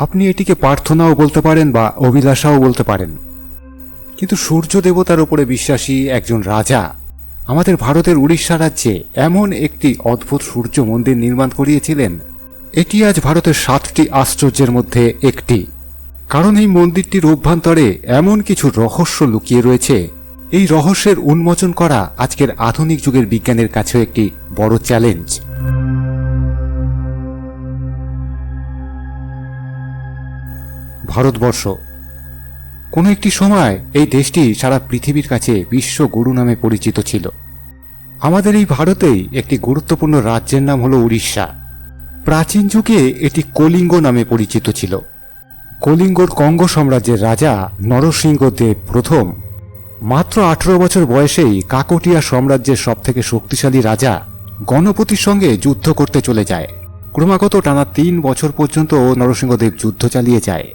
আপনি এটিকে প্রার্থনাও বলতে পারেন বা অভিলাষাও বলতে পারেন। কিন্তু সূর্য দেবতার উপরে বিশ্বাসী একজন রাজা। আমাদের ভারতের উড়িষ্যা রাজ্যে এমন একটি অদ্ভুত সূর্য মন্দির নির্মাণ করিয়েছিলেন। এটি আজ ভারতের সাতটি আশ্চর্যের মধ্যে একটি। কারণ এই মন্দিরটির অভ্যন্তরে এমন কিছু রহস্য লুকিয়ে রয়েছে। এই রহস্যের উন্মোচন করা আজকের আধুনিক যুগের বিজ্ঞানের কাছেও একটি বড় চ্যালেঞ্জ। ভারতবর্ষ। কোনো একটি সময় এই দেশটি সারা পৃথিবীর কাছে বিশ্ব গুরু নামে পরিচিত ছিল। আমাদের এই ভারতেই একটি গুরুত্বপূর্ণ রাজ্যের নাম হল উড়িষ্যা। প্রাচীন যুগে এটি কলিঙ্গ নামে পরিচিত ছিল। কলিঙ্গর কঙ্গ সাম্রাজ্যের রাজা নরসিংহ দেব প্রথম। মাত্র আঠারো বছর বয়সেই কাকটিয়া সাম্রাজ্যের সবথেকে শক্তিশালী রাজা গণপতির সঙ্গে যুদ্ধ করতে চলে যায়। ক্রমাগত টানা তিন বছর পর্যন্ত নরসিংহদেব যুদ্ধ চালিয়ে যায়।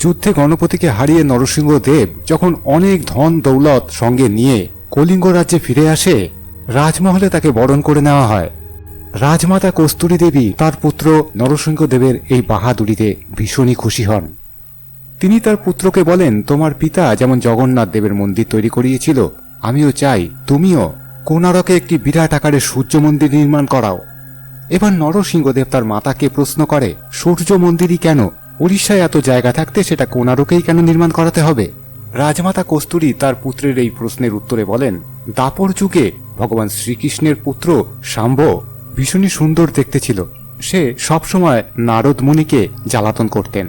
যুদ্ধে গণপতিকে হারিয়ে নরসিংহ দেব যখন অনেক ধন দৌলত সঙ্গে নিয়ে কলিঙ্গ রাজ্যে ফিরে আসে, রাজমহলে তাকে বরণ করে নেওয়া হয়। রাজমাতা কস্তুরী দেবী তার পুত্র নরসিংহ দেবের এই বাহাদুরিতে ভীষণই খুশি হন। তিনি তার পুত্রকে বলেন, তোমার পিতা যেমন জগন্নাথ দেবের মন্দির তৈরি করিয়েছিল, আমিও চাই তুমিও কোনারকে একটি বিরাট আকারে সূর্য মন্দির নির্মাণ করাও। এবার নরসিংহদেব তার মাতাকে প্রশ্ন করে, সূর্য মন্দিরই কেন উড়িষ্যায় এত জায়গা থাকতে সেটা কোনারকেই কেন নির্মাণ করাতে হবে? রাজমাতা কস্তুরী তার পুত্রের এই প্রশ্নের উত্তরে বলেন, দাপর যুগে ভগবান শ্রীকৃষ্ণের পুত্র শাম্ব ভীষণই সুন্দর দেখতে ছিল। সে সবসময় নারদ মুনিকে জ্বালাতন করতেন।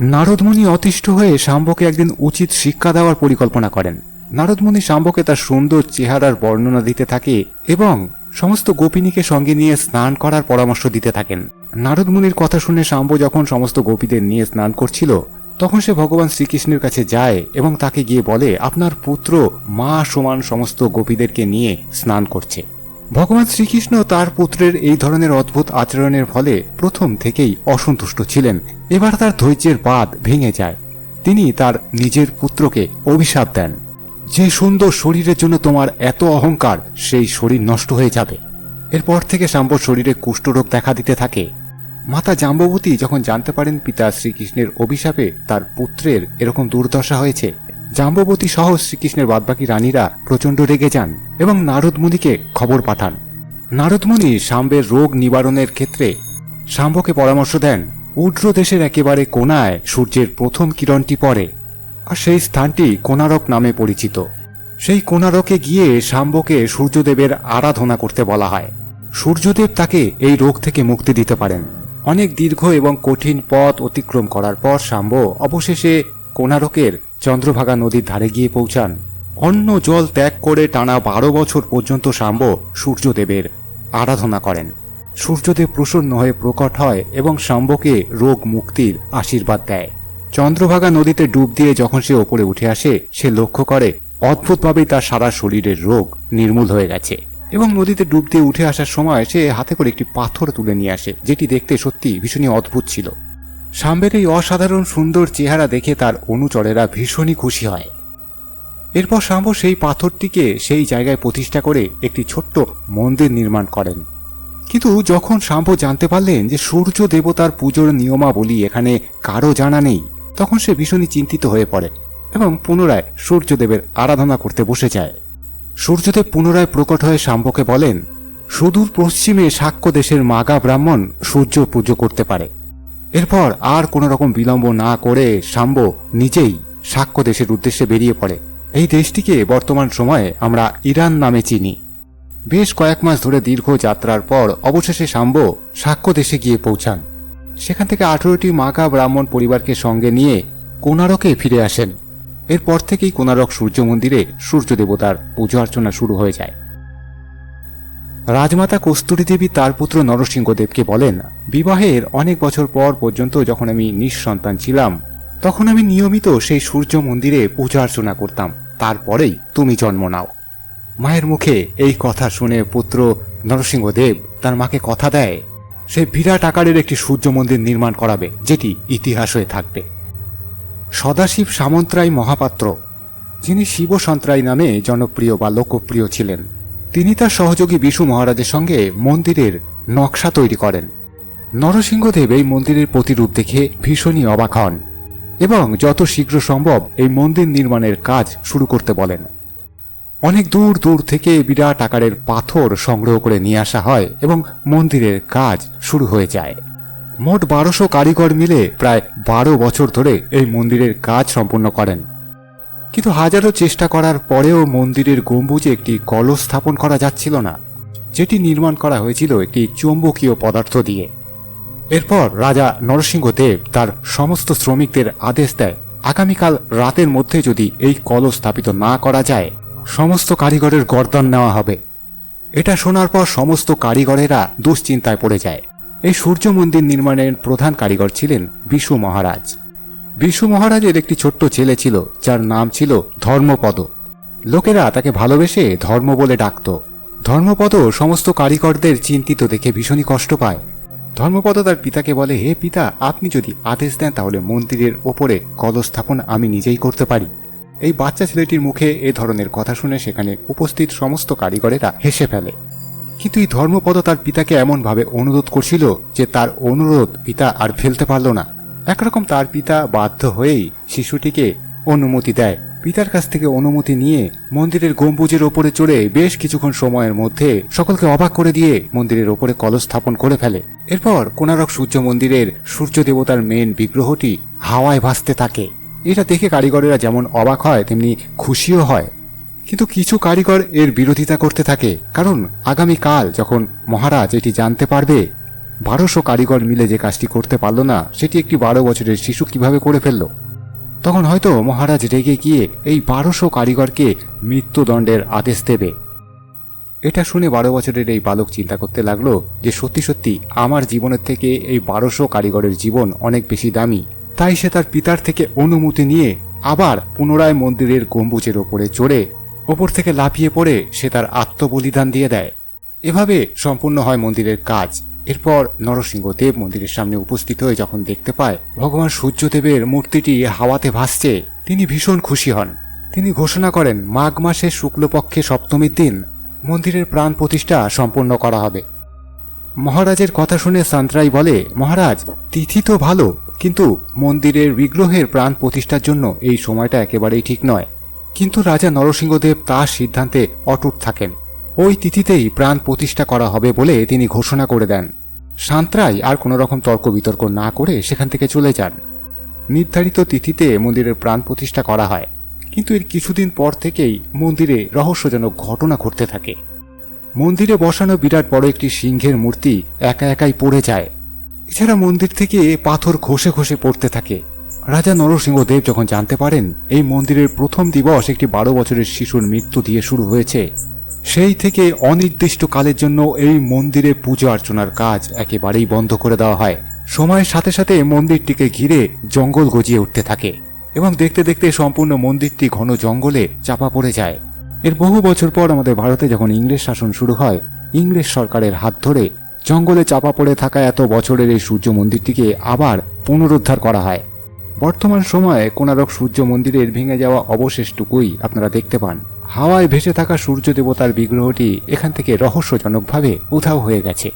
নারদমুনি অতিষ্ঠ হয়ে শাম্বকে একদিন উচিত শিক্ষা দেওয়ার পরিকল্পনা করেন। নারদমণি শাম্বকে তার সুন্দর চেহারার বর্ণনা দিতে থাকে এবং সমস্ত গোপিনীকে সঙ্গে নিয়ে স্নান করার পরামর্শ দিতে থাকেন। নারদমুনির কথা শুনে শাম্ব যখন সমস্ত গোপীদের নিয়ে স্নান করছিল, তখন সে ভগবান শ্রীকৃষ্ণের কাছে যায় এবং তাকে গিয়ে বলে, আপনার পুত্র মা সমান সমস্ত গোপীদেরকে নিয়ে স্নান করছে। ভগবান শ্রীকৃষ্ণ তার পুত্রের এই ধরনের অদ্ভুত আচরণের ফলে প্রথম থেকেই অসন্তুষ্ট ছিলেন। এবার তার ধৈর্যের বাদ ভেঙে যায়। তিনি তার নিজের পুত্রকে অভিশাপ দেন। যে সুন্দর শরীরের জন্য তোমার এত অহংকার, সেই শরীর নষ্ট হয়ে যাবে। এরপর থেকে শাম্বর শরীরে কুষ্ঠরোগ দেখা দিতে থাকে। মাতা জাম্ববতী যখন জানতে পারেন পিতা শ্রীকৃষ্ণের অভিশাপে তার পুত্রের এরকম দুর্দশা হয়েছে জাম্ববতী সহ শ্রীকৃষ্ণের বাদবাকি রানীরা প্রচণ্ড রেগে যান এবং নারদমুনিকে খবর পাঠান। নারদমুনি শাম্বের রোগ নিবারণের ক্ষেত্রে শাম্বকে পরামর্শ দেন, উড্র দেশের একেবারে কোনায় সূর্যের প্রথম কিরণটি পড়ে। আর সেই স্থানটি কোনারক নামে পরিচিত। সেই কোনারকে গিয়ে শাম্বকে সূর্যদেবের আরাধনা করতে বলা হয়। সূর্যদেব তাকে এই রোগ থেকে মুক্তি দিতে পারেন। অনেক দীর্ঘ এবং কঠিন পথ অতিক্রম করার পর শাম্ব অবশেষে কোনারকের চন্দ্রভাগা নদীর ধারে গিয়ে পৌঁছান। অন্য জল ত্যাগ করে টানা বারো বছর পর্যন্ত শাম্ব সূর্যদেবের আরাধনা করেন। সূর্যদেব প্রসন্ন হয়ে প্রকট হয় এবং শাম্বকে রোগ মুক্তির আশীর্বাদ দেয়। চন্দ্রভাগা নদীতে ডুব দিয়ে যখন সে ওপরে উঠে আসে, সে লক্ষ্য করে, অদ্ভুতভাবেই তার সারা শরীরের রোগ নির্মূল হয়ে গেছে। এবং নদীতে ডুব দিয়ে উঠে আসার সময় সে হাতে করে একটি পাথর তুলে নিয়ে আসে, যেটি দেখতে সত্যি ভীষণই অদ্ভুত ছিল। সাম্বের এই অসাধারণ সুন্দর চেহারা দেখে তার অনুচরেরা ভীষণই খুশি হয়। এরপর শাম্ব সেই পাথরটিকে সেই জায়গায় প্রতিষ্ঠা করে একটি ছোট্ট মন্দির নির্মাণ করেন। কিন্তু যখন শাম্ব জানতে পারলেন যে সূর্য দেবতার পুজোর নিয়মাবলী এখানে কারও জানা নেই তখন সে ভীষণই চিন্তিত হয়ে পড়ে এবং পুনরায় সূর্যদেবের আরাধনা করতে বসে যায়। সূর্যদেব পুনরায় প্রকট হয়ে শাম্বকে বলেন, সুদূর পশ্চিমে সাক্ষ্য দেশের মাগা ব্রাহ্মণ সূর্য পুজো করতে পারে। এরপর আর কোনো রকম বিলম্ব না করে শাম্ব নিজেই সাক্ষ্য দেশের উদ্দেশ্যে বেরিয়ে পড়ে। এই দেশটিকে বর্তমান সময়ে আমরা ইরান নামে চিনি। বেশ কয়েক মাস ধরে দীর্ঘ যাত্রার পর অবশেষে শাম্ব সাক্ষ্য দেশে গিয়ে পৌঁছান। সেখান থেকে আঠেরোটি মাকা ব্রাহ্মণ পরিবারকে সঙ্গে নিয়ে কোনারকে ফিরে আসেন। এরপর থেকেই কোনারক সূর্য মন্দিরে সূর্য দেবতার পুজো অর্চনা শুরু হয়ে যায়। রাজমাতা কস্তুরী দেবী তার পুত্র নরসিংহদেবকে বলেন, বিবাহের অনেক বছর পর পর্যন্ত যখন আমি নিঃসন্তান ছিলাম, তখন আমি নিয়মিত সেই সূর্য মন্দিরে পূজা অর্চনা করতাম। তারপরেই তুমি জন্ম নাও। মায়ের মুখে এই কথা শুনে পুত্র নরসিংহদেব তার মাকে কথা দেয় সে বিরাট আকারের একটি সূর্য মন্দির নির্মাণ করাবে, যেটি ইতিহাস হয়ে থাকবে। সদাশিব সামন্তরায় মহাপাত্র, যিনি শিব সন্ত্রাই নামে জনপ্রিয় বা লোকপ্রিয় ছিলেন। তিনি তার সহযোগী বিশু মহারাজের সঙ্গে মন্দিরের নকশা তৈরি করেন। নরসিংহদেব এই মন্দিরের প্রতিরূপ দেখে ভীষণই অবাক হন এবং যত শীঘ্র সম্ভব এই মন্দির নির্মাণের কাজ শুরু করতে বলেন। অনেক দূর দূর থেকে বিরাট আকারের পাথর সংগ্রহ করে নিয়ে আসা হয় এবং মন্দিরের কাজ শুরু হয়ে যায়। মোট বারোশো কারিগর মিলে প্রায় বারো বছর ধরে এই মন্দিরের কাজ সম্পূর্ণ করেন। কিন্তু হাজারো চেষ্টা করার পরেও মন্দিরের গম্বুজে একটি কলস স্থাপন করা যাচ্ছিল না, যেটি নির্মাণ করা হয়েছিল একটি চৌম্বকীয় পদার্থ দিয়ে। এরপর রাজা নরসিংহদেব তার সমস্ত শ্রমিকদের আদেশ দেয়, আগামীকাল রাতের মধ্যে যদি এই কলস স্থাপিত না করা যায় সমস্ত কারিগরের গর্দন নেওয়া হবে। এটা শোনার পর সমস্ত কারিগরেরা দুশ্চিন্তায় পড়ে যায়। এই সূর্য মন্দির নির্মাণের প্রধান কারিগর ছিলেন বিশু মহারাজ। বিশু মহারাজের একটি ছোট্ট ছেলে ছিল, যার নাম ছিল ধর্মপদ। লোকেরা তাকে ভালোবেসে ধর্ম বলে ডাকত। ধর্মপদ সমস্ত কারিগরদের চিন্তিত দেখে ভীষণই কষ্ট পায়। ধর্মপদ তার পিতাকে বলে, হে পিতা, আপনি যদি আদেশ দেন তাহলে মন্দিরের ওপরে কলস্থাপন আমি নিজেই করতে পারি। এই বাচ্চা ছেলেটির মুখে এ ধরনের কথা শুনে সেখানে উপস্থিত সমস্ত কারিগরেরা হেসে ফেলে। কিন্তু এই ধর্মপদ তার পিতাকে এমনভাবে অনুরোধ করছিল যে তার অনুরোধ পিতা আর ফেলতে পারল না। একরকম তার পিতা বাধ্য হয়েই শিশুটিকে অনুমতি দেয়। পিতার কাছ থেকে অনুমতি নিয়ে মন্দিরের গম্বুজের ওপরে চড়ে বেশ কিছুক্ষণ সময়ের মধ্যে সকলকে অবাক করে দিয়ে মন্দিরের ওপরে কলস স্থাপন করে ফেলে। এরপর কোনারক সূর্য মন্দিরের সূর্য দেবতার মেন বিগ্রহটি হাওয়ায় ভাসতে থাকে। এটা দেখে কারিগরেরা যেমন অবাক হয়, তেমনি খুশিও হয়। কিন্তু কিছু কারিগর এর বিরোধিতা করতে থাকে। কারণ আগামীকাল যখন মহারাজ এটি জানতে পারবে, বারোশো কারিগর মিলে যে কাজটি করতে পারল না, সেটি একটি বারো বছরের শিশু কীভাবে করে ফেলল? তখন হয়তো মহারাজ রেগে গিয়ে এই বারোশো কারিগরকে মৃত্যুদণ্ডের আদেশ দেবে। এটা শুনে বারো বছরের এই বালক চিন্তা করতে লাগল যে সত্যি সত্যি আমার জীবনের থেকে এই বারোশো কারিগরের জীবন অনেক বেশি দামি। তাই সে তার পিতার থেকে অনুমতি নিয়ে আবার পুনরায় মন্দিরের গম্বুজের ওপরে চড়ে ওপর থেকে লাফিয়ে পড়ে সে তার আত্মবলিদান দিয়ে দেয়। এভাবে সম্পূর্ণ হয় মন্দিরের কাজ। এরপর নরসিংহদেব মন্দিরের সামনে উপস্থিত হয়ে যখন দেখতে পায় ভগবান সূর্যদেবের মূর্তিটি হাওয়াতে ভাসছে, তিনি ভীষণ খুশি হন। তিনি ঘোষণা করেন, মাঘ মাসের শুক্লপক্ষে সপ্তমীর দিন মন্দিরের প্রাণ প্রতিষ্ঠা সম্পন্ন করা হবে। মহারাজের কথা শুনে সান্ত্রাই বলে, মহারাজ, তিথি তো ভালো কিন্তু মন্দিরের বিগ্রহের প্রাণ প্রতিষ্ঠার জন্য এই সময়টা একেবারেই ঠিক নয়। কিন্তু রাজা নরসিংহদেব তার সিদ্ধান্তে অটুট থাকেন। ওই তিথিতেই প্রাণ প্রতিষ্ঠা করা হবে বলে তিনি ঘোষণা করে দেন। সান্ত্রাই আর কোনো রকম তর্ক বিতর্ক না করে সেখান থেকে চলে যান। নির্ধারিত তিথিতে মন্দিরের প্রাণ প্রতিষ্ঠা করা হয়। কিন্তু এর কিছুদিন পর থেকেই মন্দিরে রহস্যজনক ঘটনা ঘটতে থাকে। মন্দিরে বসানো বিরাট বড় একটি সিংহের মূর্তি একা একাই পড়ে যায়। এছাড়া মন্দির থেকে পাথর ঘষে ঘষে পড়তে থাকে। রাজা নরসিংহদেব যখন জানতে পারেন এই মন্দিরের প্রথম দিবস একটি বারো বছরের শিশুর মৃত্যু দিয়ে শুরু হয়েছে, সেই থেকে অনির্দিষ্ট কালের জন্য এই মন্দিরে পূজা অর্চনার কাজ একেবারেই বন্ধ করে দেওয়া হয়। সময়ের সাথে সাথে মন্দিরটিকে ঘিরে জঙ্গল গজিয়ে উঠতে থাকে এবং দেখতে দেখতে সম্পূর্ণ মন্দিরটি ঘন জঙ্গলে চাপা পড়ে যায়। এর বহু বছর পর আমাদের ভারতে যখন ইংরেজ শাসন শুরু হয়, ইংরেজ সরকারের হাত ধরে জঙ্গলে চাপা পড়ে থাকা এত বছরের এই সূর্য মন্দিরটিকে আবার পুনরুদ্ধার করা হয়। বর্তমান সময়ে কোনারক সূর্য মন্দিরের ভেঙে যাওয়া অবশেষটুকুই আপনারা দেখতে পান। হাওয়ায় ভেসে থাকা সূর্য দেবতার বিগ্রহটি এখান থেকে রহস্যজনকভাবে উধাও হয়ে গেছে।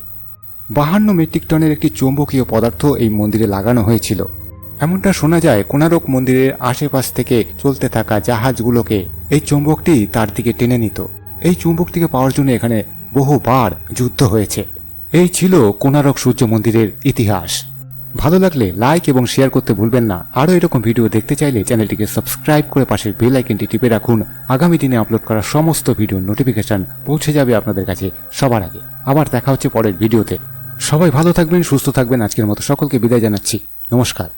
বাহান্ন মেট্রিক টনের একটি চৌম্বকীয় পদার্থ এই মন্দিরে লাগানো হয়েছিল। এমনটা শোনা যায় কোনারক মন্দিরের আশেপাশ থেকে চলতে থাকা জাহাজগুলোকে এই চুম্বকটি তার দিকে টেনে নিত। এই চুম্বকটিকে পাওয়ার জন্য এখানে বহুবার যুদ্ধ হয়েছে। এই ছিল কোনারক সূর্য মন্দিরের ইতিহাস। ভালো লাগলে লাইক এবং শেয়ার করতে ভুলবেন না। আরও এরকম ভিডিও দেখতে চাইলে চ্যানেলটিকে সাবস্ক্রাইব করে পাশের বেল আইকনটি টিপে রাখুন। আগামী দিনে আপলোড করা সমস্ত ভিডিও নোটিফিকেশান পৌঁছে যাবে আপনাদের কাছে সবার আগে। আবার দেখা হচ্ছে পরের ভিডিওতে সবাই ভালো থাকবেন, সুস্থ থাকবেন। আজকের মতো সকলকে বিদায় জানাচ্ছি। নমস্কার।